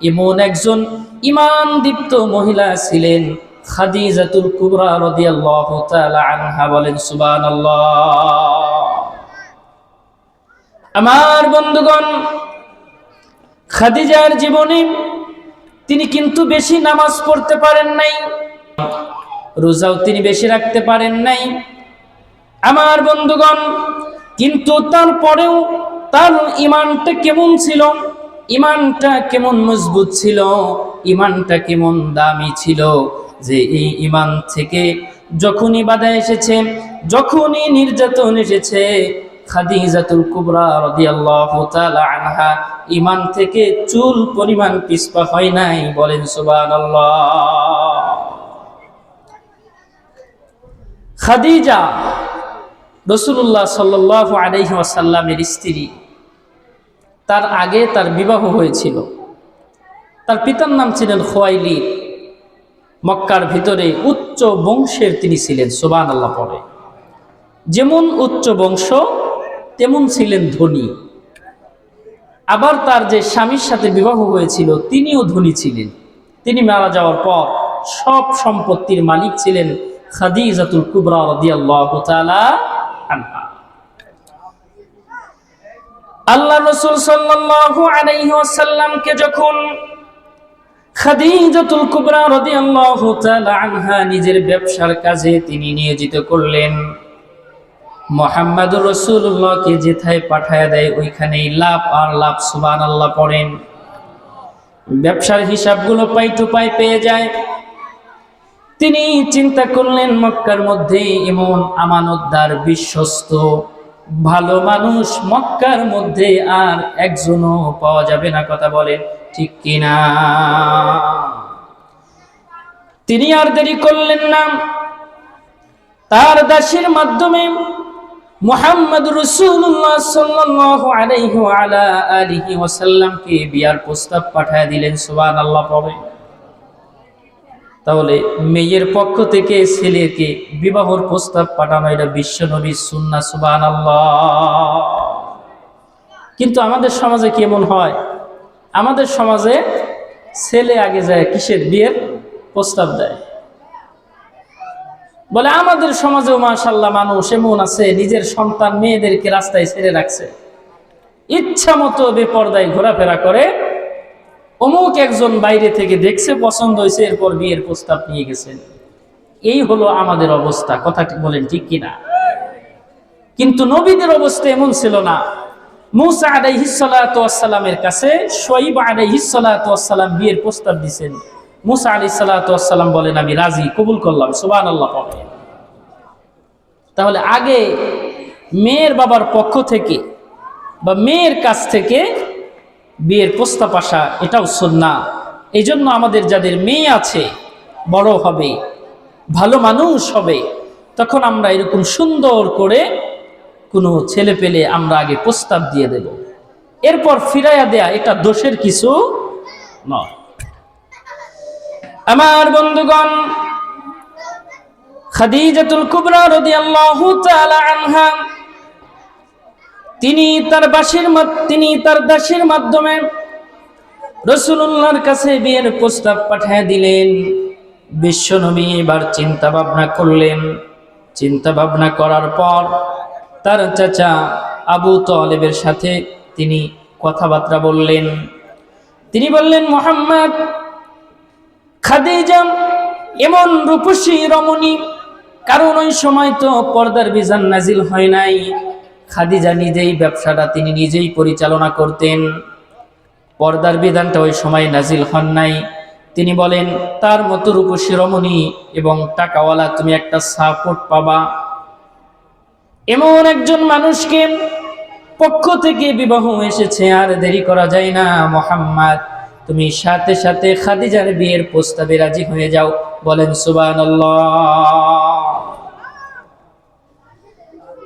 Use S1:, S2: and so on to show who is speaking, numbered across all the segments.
S1: এমন একজন ইমান দীপ্ত মহিলা ছিলেন খাদিজাতুল কুবরা রাদিয়াল্লাহু তাআলা আনহা বলেন, সুবহানাল্লাহ। আমার বন্ধুগণ, খাদিজার জীবনে তিনি কিন্তু বেশি নামাজ পড়তে পারেন নাই, রোজাও তিনি বেশি রাখতে পারেন নাই। আমার বন্ধুগণ, কিন্তু তারপরেও তার ইমানটা কেমন ছিল? ইমানটা কেমন মজবুত ছিল? ইমানটা কেমন দামি ছিল? যে এই ইমান থেকে যখনই বাধা এসেছে, যখনই নির্যাতন এসেছে, খাদিজাতুল কুবরা রাদিয়াল্লাহু তাআলা আনহা ইমান থেকে চুল পরিমাণ পিছপা হয় নাই বলেন সুবহানাল্লাহ। খাদিজা রসুল্লাহ সাল্লাহ আলাইহি ওয়াসাল্লামের স্ত্রী তার আগে তার বিবাহ হয়েছিল। তার পিতার নাম ছিলেন খোয়াইলি। মক্কার ভিতরে উচ্চ বংশের তিনি ছিলেন সোবান আল্লাহ পরে যেমন উচ্চ বংশ, তেমন ছিলেন ধনী। আবার তার যে স্বামীর সাথে বিবাহ হয়েছিল, তিনিও ধনী ছিলেন। তিনি মারা যাওয়ার পর সব সম্পত্তির মালিক ছিলেন খাদিজাতুল কুবরা রাদিয়াল্লাহু আনহা। আল্লাহ রসুল সাল্লাল্লাহু আলাইহি ওয়াসাল্লামকে যখন খাদিজাতুল কুবরা রাদিয়াল্লাহু তাআলা আনহা নিজের ব্যবসার কাজে তিনি নিয়োজিত করলেন, মোহাম্মদুর রসুল্লাহকে যেথায় পাঠায় দেয় ওইখানেই লাভ আর লাভ সুবান আল্লাহ পড়েন। ব্যবসার হিসাবগুলো পাই টু পাই পেয়ে যায়। তিনি চিন্তা করলেন, মক্কার মধ্যে এমন আমানতদার বিশ্বস্ত ভালো মানুষ মক্কার মধ্যে আর একজনও পাওয়া যাবে না, কথা বলেন ঠিক কিনা? তিনি আর দেরি করলেন না। তার দাসের মাধ্যমে মোহাম্মদ রসুল্লাহ সাল্লাল্লাহু আলাইহি আলা আলিহি ওয়াসাল্লামকে বিয়ার প্রস্তাব পাঠায় দিলেন, সুবহানাল্লাহ, পড়ে। তাহলে মেয়ের পক্ষ থেকে ছেলেকে বিবাহর প্রস্তাব পাঠানো এটা বিশ্ব নবীর সুন্না সুবান কিন্তু আমাদের সমাজে কেমন হয়? আমাদের সমাজে ছেলে আগে যায় কিসের? বিয়ের প্রস্তাব দেয়। বলে আমাদের সমাজেও মাশাল্লাহ মানুষ এমন আছে, নিজের সন্তান মেয়েদেরকে রাস্তায় ছেড়ে রাখছে। ইচ্ছা মতো বেপর্দায় ঘোরাফেরা করে অমুক একজন বাইরে থেকে দেখছে, পছন্দ হয়েছে, এরপর বিয়ের প্রস্তাব নিয়ে গেছেন এই হলো আমাদের অবস্থা, কথা বলেন ঠিক কিনা? কিন্তু নবীদের অবস্থা এমন ছিল না। মুসা আলাইহিসালামের কাছে শৈব আলাইহিসালাম বিয়ের প্রস্তাব দিছেন। মুসা আলি সাল্লাম বলেন, আমি রাজি, কবুল করলাম সুবান আল্লাহ পড়ে। তাহলে আগে মেয়ের বাবার পক্ষ থেকে বা মেয়ের কাছ থেকে বিয়ের প্রস্তাব আসা, এটাও সন্না এই জন্য আমাদের যাদের মেয়ে আছে, বড় হবে, ভালো মানুষ হবে, তখন আমরা এরকম সুন্দর করে কোনো ছেলে পেলে আমরা আগে প্রস্তাব দিয়ে দেব। এরপর ফিরাইয়া দেয়া, এটা দোষের কিছু নয়। আমার বন্ধুগণ, খাদিজাতুল কুবরা রাদিয়াল্লাহু তাআলা আনহা তিনি তার বাসির তিনি তার দাসের মাধ্যমে রসুল্লাহর কাছে বিয়ের প্রস্তাব পাঠিয়ে দিলেন। বিশ্বনবী এবার চিন্তা ভাবনা করলেন। চিন্তা ভাবনা করার পর তার চাচা আবু তলেবের সাথে তিনি কথাবার্তা বললেন। তিনি বললেন, মোহাম্মদ খাদিজা এমন রূপসী রমণী, কারণ ওই সময় তো পর্দার বিজান নাজিল হয় নাই। খাদিজা নিজেই ব্যবসাটা তিনি নিজেই পরিচালনা করতেন। পর্দার বিধানটা ওই সময় নাজিল হন নাই। তিনি বলেন, তার মতো রূপসী রমণী এবং টাকাওয়ালা তুমি একটা সাপোর্ট পাবা। এমন একজন মানুষকে পক্ষ থেকে বিবাহ এসেছে, আর দেরি করা যায় না। মোহাম্মদ, তুমি সাথে সাথে খাদিজার বিয়ের প্রস্তাবে রাজি হয়ে যাও। বলেন সুবান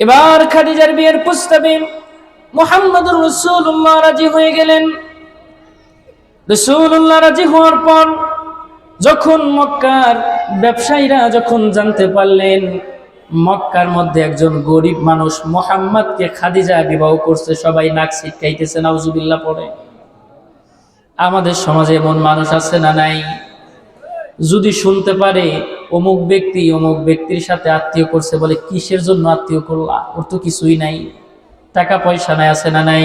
S1: এবার খাদিজার বিয়ের প্রস্তাবে মোহাম্মদুর রসুল্লাহ রাজি হয়ে গেলেন। রসুল্লাহ রাজি হওয়ার পর যখন মক্কার ব্যবসায়ীরা যখন জানতে পারলেন, মক্কার মধ্যে একজন গরিব মানুষ মোহাম্মদকে খাদিজা বিবাহ করছে, সবাই নাক শিখাইতেছে নাউজুবিল্লাহ পড়ে। আমাদের সমাজে এমন মানুষ আছে না নাই? যদি শুনতে পারে অমুক ব্যক্তি অমুক ব্যক্তির সাথে আত্মীয় করছে বলে কিসের জন্য আত্মীয় করলা? ওর তো কিছুই নাই। টাকা পয়সা নাই, আছে না নাই?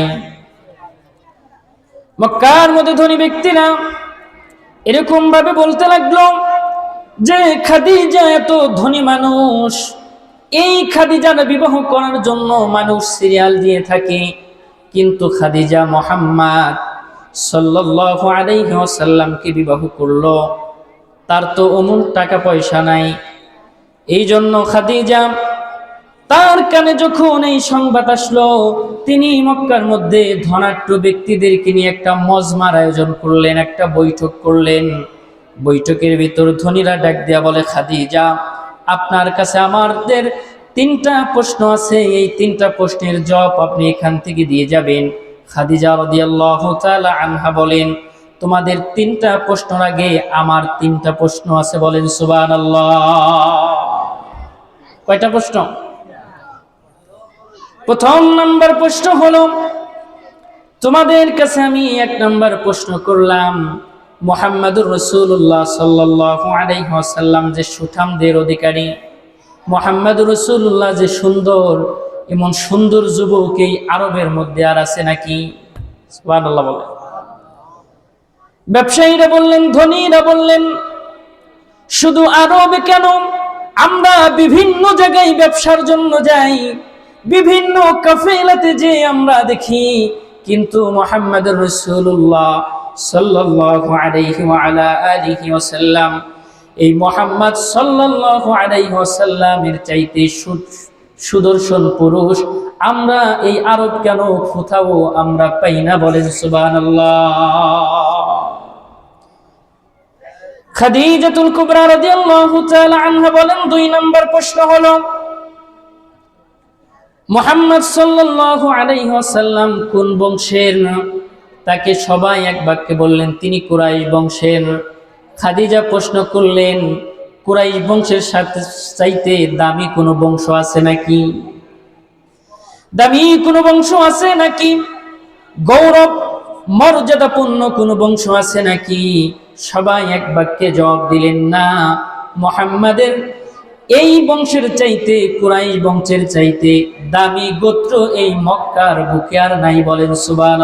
S1: মক্কার মধ্যে ধনী ব্যক্তিরা এরকম ভাবে বলতে লাগল যে, খাদিজা এত ধনী মানুষ। এই খাদিজার বিবাহ করার জন্য মানুষ সিরিয়াল দিয়ে থাকে। কিন্তু খাদিজা মোহাম্মদ সাল্লাল্লাহু আলাইহি ওয়াসাল্লামকে বিবাহ করল। তার তো অমুক টাকা পয়সা নাই। এই জন্য খাদিজা তার কানে যখন এই সংবাদ আসলো, তিনি মক্কার মধ্যে ধনাঢ্য ব্যক্তিদেরকে নিয়ে একটা মজমার আয়োজন করলেন, একটা বৈঠক করলেন। বৈঠকের ভিতর ধনীরা ডাক দেয়া বলে, খাদিজা, আপনার কাছে আমাদের তিনটা প্রশ্ন আছে। এই তিনটা প্রশ্নের জবাব আপনি এখান থেকে দিয়ে যাবেন। খাদিজা রাদিয়াল্লাহু আনহা বলেন তোমাদের তিনটা প্রশ্নের আগে, আমার তিনটা প্রশ্ন আছে বলেন সুবহানাল্লাহ। কয়টা প্রশ্ন? প্রথম নাম্বার প্রশ্ন হলো, তোমাদের কাছে আমি এক নাম্বার প্রশ্ন করলাম, মোহাম্মদুর রসুল্লাহ ওয়াসাল্লাম যে সুঠামদের অধিকারী, মোহাম্মদুর রসুল্লাহ যে সুন্দর, এমন সুন্দর যুবক এই আরবের মধ্যে আর আছে নাকি? সুবহানাল্লাহ বলে ব্যবসায়ীরা বললেন, ধনীরা বললেন, শুধু আরবে কেন? আমরা বিভিন্ন জায়গায় ব্যবসার জন্য যাই, বিভিন্ন কাফেলাতে যে আমরা দেখি। কিন্তু মোহাম্মদ রসুল্লাহ আলাইহি আলা আলিহি ওয়াসাল্লাম, এই মোহাম্মদ সাল্লাল্লাহু আলাইহি ওয়াসাল্লামের চাইতে সুদর্শন পুরুষ। আমরা এই আরব কেন? কোথাও আমরা পাই না বলেন সুবহানাল্লাহ। খাদিজাতুল কুবরা রাদিয়াল্লাহু তাআলা আনহা বলেন, দুই নম্বর প্রশ্ন হলো, মুহাম্মদ সাল্লাল্লাহু আলাইহি ওয়াসাল্লাম কোন বংশের তাকে সবাই এক বাক্যে বললেন, তিনি কুরাইশ বংশের। খাদিজা প্রশ্ন করলেন, কুরাইশ বংশের সাথে চাইতে দামি কোনো বংশ আছে নাকি? দামি কোনো বংশ আছে নাকি? গৌরব, মর্যাদাপূর্ণ কোনো বংশ আছে নাকি? সবাই এক বাক্যে জবাব দিলেন, না, মোহাম্মদের এই বংশের চাইতে, কুরাইশ বংশের চাইতে দামি গোত্র এই মক্কার বুকে আর নাই বলেন সুবান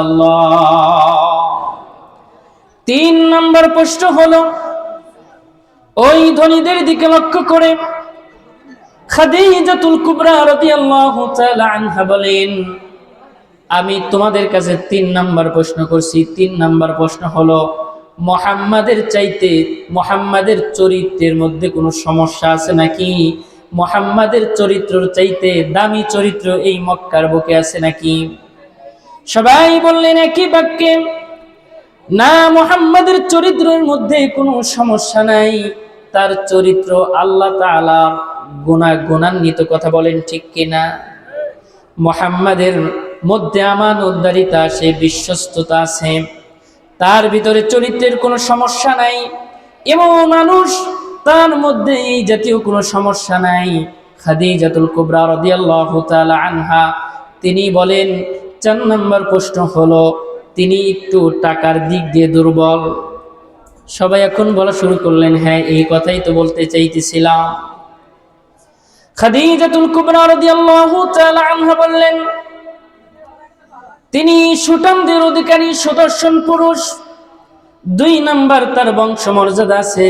S1: তিন নম্বর প্রশ্ন হলো, ওই ধনীদের দিকে লক্ষ্য করে কুবরা বলেন, আমি তোমাদের কাছে তিন নাম্বার প্রশ্ন করছি। তিন নাম্বার প্রশ্ন হলো মোহাম্মদের চাইতে, মোহাম্মদের চরিত্রের মধ্যে কোনো সমস্যা আছে নাকি? মোহাম্মদের চরিত্রর চাইতে দামি চরিত্র এই মক্কার বুকে আছে নাকি? সবাই বললেন একই বাক্যে, না, মোহাম্মদের চরিত্রের মধ্যে কোনো সমস্যা নাই। তার চরিত্র আল্লাহ তাআলা গুণা গুণান্বিত কথা বলেন ঠিক কিনা? মোহাম্মদের মধ্যে আমান উদ্দারিতা আছে, বিশ্বস্ততা আছে। তার ভিতরে চরিত্রের কোনো সমস্যা নাই। এমন মানুষ, তার মধ্যে এই জাতীয় কোনো সমস্যা নাই। খাদি খাদিজাতুল কুবরা রাদিয়াল্লাহু আনহা, তিনি বলেন, চার নম্বর প্রশ্ন হলো, তিনি একটু টাকার দিক দিয়ে দুর্বল। সবাই এখন বলা শুরু করলেন হ্যাঁ এই কথাই তো বলতে চাইতেছিলাম। খাদি খাদিজাতুল কুবরা রাদিয়াল্লাহু আনহা বললেন তিনি সুটামদের অধিকারী সুদর্শন পুরুষ। দুই নাম্বার তার বংশ মর্যাদা আছে।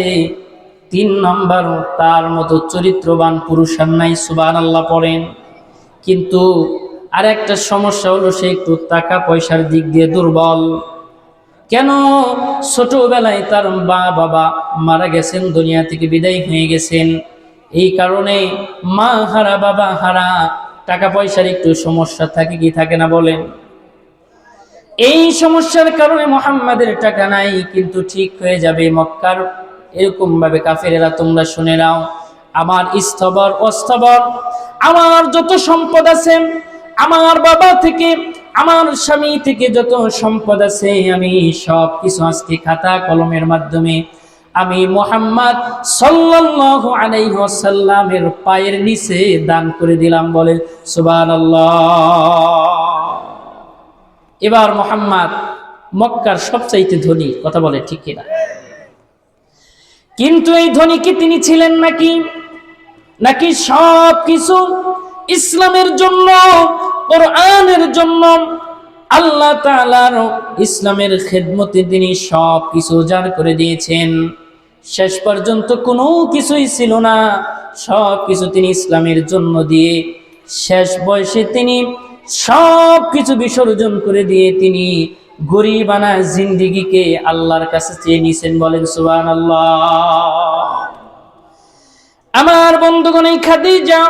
S1: তিন নাম্বার তার মতো চরিত্রবান পুরুষ আর নাই সুবান আল্লাহ পড়েন। কিন্তু আর একটা সমস্যা হলো সে একটু টাকা পয়সার দিক দিয়ে দুর্বল। কেন? ছোটবেলায় তার মা বাবা মারা গেছেন, দুনিয়া থেকে বিদায় হয়ে গেছেন। এই কারণে মা হারা, বাবা হারা টাকা পয়সার একটু সমস্যা থাকে কি থাকে না বলেন। এই সমস্যার কারণে মোহাম্মদের টাকা নাই, কিন্তু ঠিক হয়ে যাবে মক্কার। এরকম ভাবে কাফেরেরা, তোমরা শুনে নাও। আমার স্থবর, অস্থবর, আমার যত সম্পদ আছে, আমার বাবা থেকে, আমার স্বামী থেকে যত সম্পদ আছে, আমি সব কিছু আজকে খাতা কলমের মাধ্যমে আমি মোহাম্মদ সাল্লাল্লাহু আলাইহি পায়ের নিচে দান করে দিলাম বলে, সুবহানাল্লাহ। এবার মোহাম্মদ মক্কার সবচাইতে ধনী, কথা বলে ঠিক কিনা? কিন্তু এই ধনী কি তিনি ছিলেন নাকি? নাকি সব কিছু ইসলামের জন্য, কোরআনের জন্য? আল্লাহ তাআলার ইসলামের খেদমতে তিনি সব কিছু উজাড় করে দিয়েছেন। শেষ পর্যন্ত কোনো কিছুই ছিল না। সব কিছু তিনি ইসলামের জন্য দিয়ে শেষ বয়সে তিনি সব কিছু বিসর্জন করে দিয়ে তিনি গরিবানা জিন্দিগিকে আল্লাহর কাছে চেয়ে নিয়েছেন বলেন সুবান আমার বন্ধুগণ, এই খাদিজা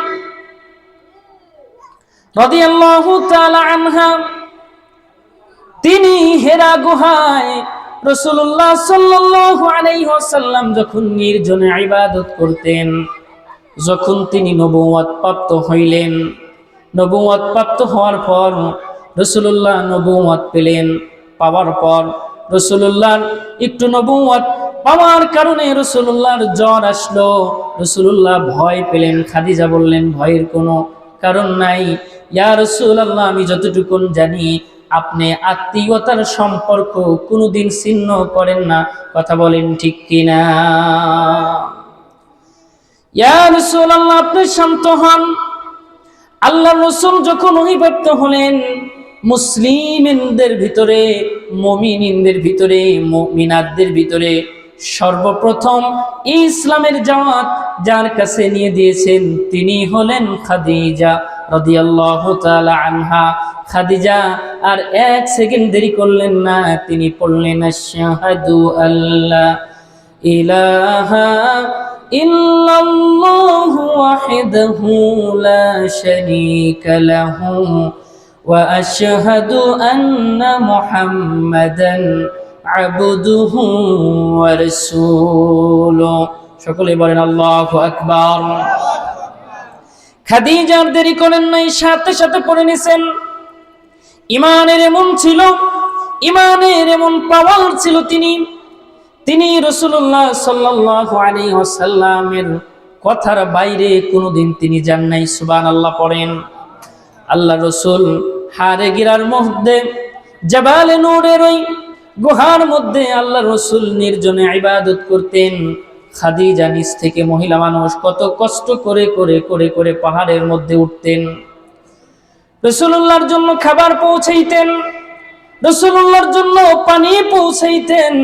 S1: রাদিয়াল্লাহু তাআলা আনহা, তিনি হেরা গুহায় রাসূলুল্লাহ সাল্লাল্লাহু আলাইহি ওয়াসাল্লাম যখন নির্জনে ইবাদত করতেন, যখন তিনি নবুয়ত প্রাপ্ত হইলেন নবুয়ত প্রাপ্ত হওয়ার পর রসুল্লাহ নবুয়ত পেলেন, পাওয়ার পর রাসূলুল্লাহর একটু নবুয়ত পাওয়ার কারণে রসুল্লাহর জ্বর আসলো। রসুল্লাহ ভয় পেলেন, খাদিজা বললেন, ভয়ের কোনো কারণ নাই। ইয়া রসুল্লাহ আমি যতটুকুন জানি, আপনি আত্মীয়তার সম্পর্ক কোনোদিন ছিন্ন করেন না। কথা বলেন ঠিক কিনা? ইয়া রসুল্লাহ আপনি শান্ত হন। আল্লাহ রসুল যখন অভিভক্ত হলেন, মুসলিমদের ভিতরে মমিনদের ভিতরে মমিনাদের ভিতরে সর্বপ্রথম ইসলামের জামাত যার কাছে নিয়ে দিয়েছেন তিনি হলেন খাদিজা রাদিয়াল্লাহু আনহা। খাদিজা আর এক সেকেন্ড দেরি করলেন না, তিনি পড়লেন আল্লাহ ইলাহা সকলে বলেন আল্লাহু আকবার। খাদিজার দেরি করেন নাই, সাথে সাথে পড়ে নিছেন। ইমানের এমন ছিল, ইমানের এমন পাওয়ার ছিল তিনি। তিনি রসুল্লাহ সাল্লাল্লাহু আলাইহি ওয়াসাল্লামের কথার বাইরে কোনোদিন তিনি যান নাই সুবান আল্লাহ পড়েন। আল্লাহ রসুল হারে গিরার মধ্যে, জবালে নূরের ওই গুহার মধ্যে আল্লাহ রসুল নির্জনে ইবাদত করতেন। খাদিজা নিচ থেকে মহিলা মানুষ কত কষ্ট করে করে করে করে পাহাড়ের মধ্যে উঠতেন। রসুল্লাহর জন্য খাবার পৌঁছাইতেন, রসুল্লাহর জন্য পানি পৌঁছাইতেন।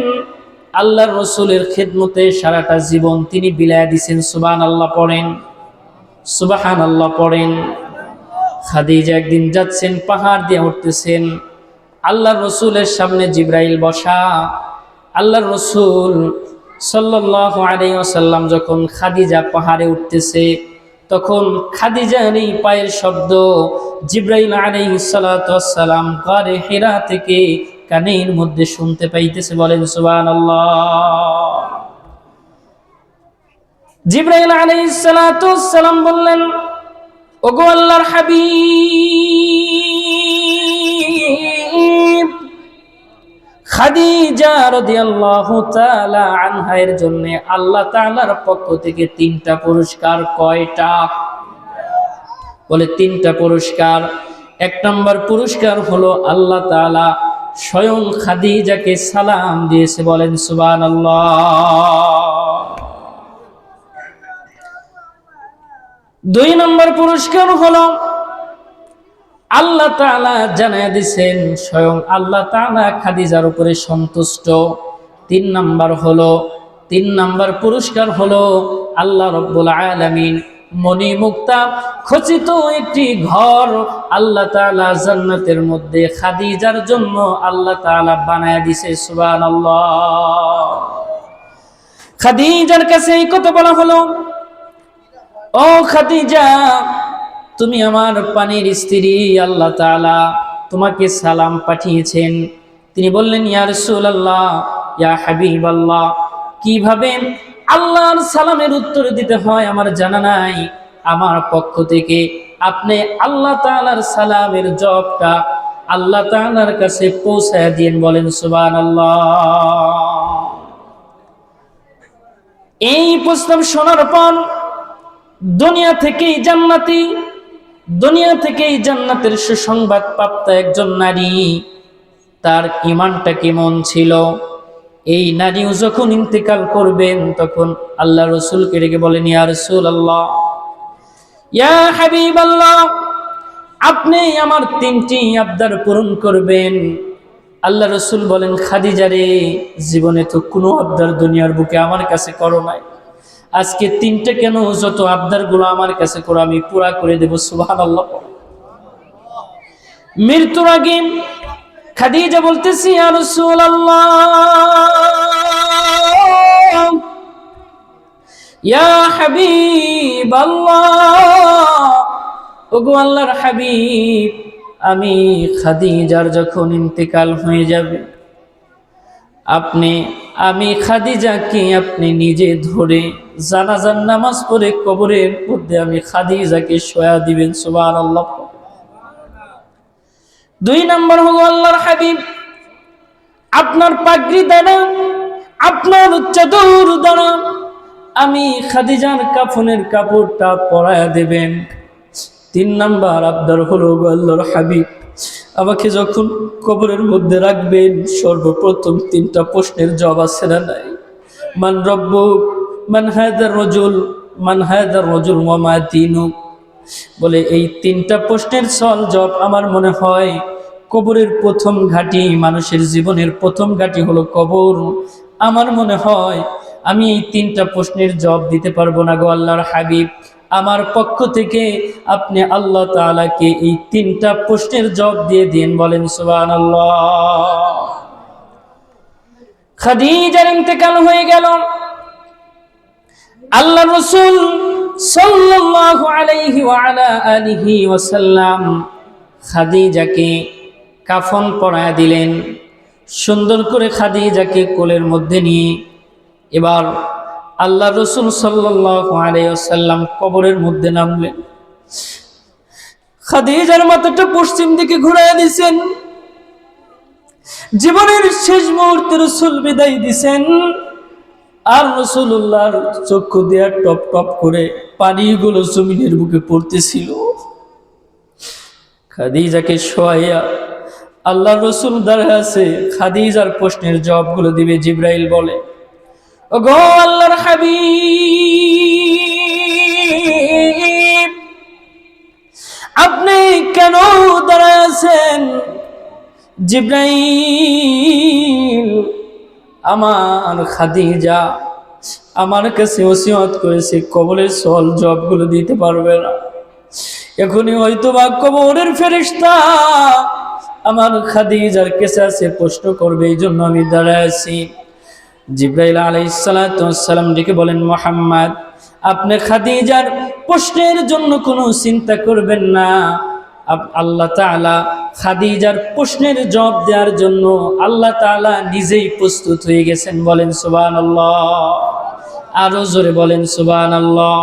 S1: আল্লাহর রসুলের খেদমতে সারাটা জীবন তিনি বিলায় দিছেন সুবান আল্লাহ পড়েন সুবাহান আল্লাহ পড়েন। খাদিজা একদিন যাচ্ছেন, পাহাড় দিয়ে উঠতেছেন। আল্লাহর রসুলের সামনে জিব্রাইল বসা। আল্লাহর রসুল সাল্লাহ যখন খাদিজা পাহাড়ে উঠতেছে, তখন খাদিজার এই পায়ের শব্দ। জিব্রাইল আলাইসালাম ঘরে হেরা থেকে কানের মধ্যে শুনতে পাইতেছে বলেন সুবান জিব্রাইল বললেন, ওগো আল্লাহর আনহার জন্য আল্লাহ পক্ষ থেকে তিনটা পুরস্কার কয়টা? বলে, তিনটা পুরস্কার। এক নম্বর পুরস্কার হলো আল্লাহ তাআলা স্বয়ং খাদিজাকে সালাম দিয়েছে, বলেন, সুবহানাল্লাহ। দুই নম্বর পুরস্কার হলো, আল্লাহ তাআলা জানায় দিছেন স্বয়ং আল্লাহ তাআলা খাদিজার উপরে সন্তুষ্ট। তিন নাম্বার হলো, তিন নাম্বার পুরস্কার হলো, আল্লাহ রব্বুল আলামিন মণি মুক্তা খচিত একটি ঘর আল্লাহ তাআলা জান্নাতের মধ্যে খাদিজার জন্য আল্লাহ তাআলা বানায় দিছে, সুবহানাল্লাহ। খাদিজার কাছে এই কথা বলা হলো, ও খাদিজা, তুমি আমার পানির স্ত্রী আল্লাহ তাআলা তোমাকে সালাম পাঠিয়েছেন। তিনি বললেন, ইয়া আল্লাহ ইয়া হাবিবাল্লাহ, কীভাবে আল্লাহর সালামের উত্তর দিতে হয়, আমার জানা নাই। আমার পক্ষ থেকে আপনি আল্লাহ তাআলার সালামের জবটা আল্লাহ তাআলার কাছে পৌঁছায় দিন বলেন, সুবহানাল্লাহ। এই প্রস্তাব শোনার পর দুনিয়া থেকেই জান্নাতি, দুনিয়া থেকেই জান্নাতের সুসংবাদ প্রাপ্ত একজন নারী, তার ইমানটা কেমন ছিল? এই নারীও যখন ইন্তেকাল করবেন, তখন আল্লাহ রসুলকে রেখে বলেন, ইয়া রসুল আল্লাহ ইয়া হাবিব আল্লাহ আপনি আমার তিনটি আবদার পূরণ করবেন। আল্লাহ রসুল বলেন খাদিজারে জীবনে তো কোনো আবদার দুনিয়ার বুকে আমার কাছে করো নাই। আজকে তিনটে কেন যত আবদারগুলো আমার কাছে করো, আমি পুরা করে দেবো সুবাহ আল্লাহ মৃত্যুর আগে খাদিজা বলতেছি আর হাবিব আল্লাহ হাবিব, আমি খাদিজার যখন ইন্তেকাল হয়ে যাবে, আপনি, আমি খাদিজাকে আপনি নিজে ধরে জানাজার নামাজ পড়ে কবরের মধ্যে আমি খাদিজাকে সয়া দিবেন সুবান আল্লাহ দুই নম্বর হলো আল্লাহর হাবিব। আপনার পাগড়ি দ্বারা আপনার চাদর দ্বারা আমি খাদিজার কাফনের কাপড়টা পরায়া দেবেন। তিন নাম্বার আবদার হলো আল্লাহর হাবিব, আমাকে যখন কবরের মধ্যে রাখবেন, সর্বপ্রথম তিনটা প্রশ্নের জবাব আছে না নাই? মান রব্বুক, মান হায়দার রজুল, মান হায়দার রজুল ওয়ামা দিনুক। বলে এই তিনটা প্রশ্নের সল জব আমার মনে হয় কবরের প্রথম ঘাটি, মানুষের জীবনের প্রথম ঘাটি হলো কবর। আমার মনে হয়, আমি এই তিনটা প্রশ্নের জবাব দিতে পারব না গো আল্লাহর হাবিব। আমার পক্ষ থেকে আপনি আল্লাহ তাআলাকে এই তিনটা প্রশ্নের জবাব দিয়ে দিন, বলেন সুবান ইন্তেকাল হয়ে গেল। আল্লাহ রসুল খাদিজাকে কাফন পরায়া দিলেন। সুন্দর করে খাদিজাকে কোলের মধ্যে নিয়ে এবার আল্লাহ রসুল ওয়াসাল্লাম কবরের মধ্যে নামলেন। খাদিজার মাথাটা পশ্চিম দিকে ঘুরাইয়া দিছেন। জীবনের শেষ মুহূর্তে রসুল বিদায় দিছেন। আর রসুল্লাহর চক্ষু দেয়া টপ টপ করে পানিগুলো জমিনের বুকে পড়তেছিল। খাদিজাকে শোয়াইয়া আল্লাহ রসুল দাঁড়ায় আছে, খাদিজার প্রশ্নের জবাবগুলো দিবে জিব্রাইল বলে। ও আল্লাহর হাবিব, আপনি কেন দাঁড়ায় আছেন? জিব্রাইল, আমার খাদিজা আমার কাছে ওসিয়ত করেছে, কবলের সল জবগুলো দিতে পারবে না। এখনই হয়তো বা কবরের ফেরিস্তা আমার খাদিজার কেসে আছে প্রশ্ন করবে, এই জন্য আমি দাঁড়ায় আছি। জিব্রাইল আলাইসালাম ডেকে বলেন, মোহাম্মদ, আপনি খাদিজার প্রশ্নের জন্য কোনো চিন্তা করবেন না। আল্লাহ তাআলা খাদিজার প্রশ্নের জবাব দেওয়ার জন্য আল্লাহ তাআলা নিজেই প্রস্তুত হয়ে গেছেন। বলেন সুবান আল্লাহ আরও জোরে বলেন সুবান আল্লাহ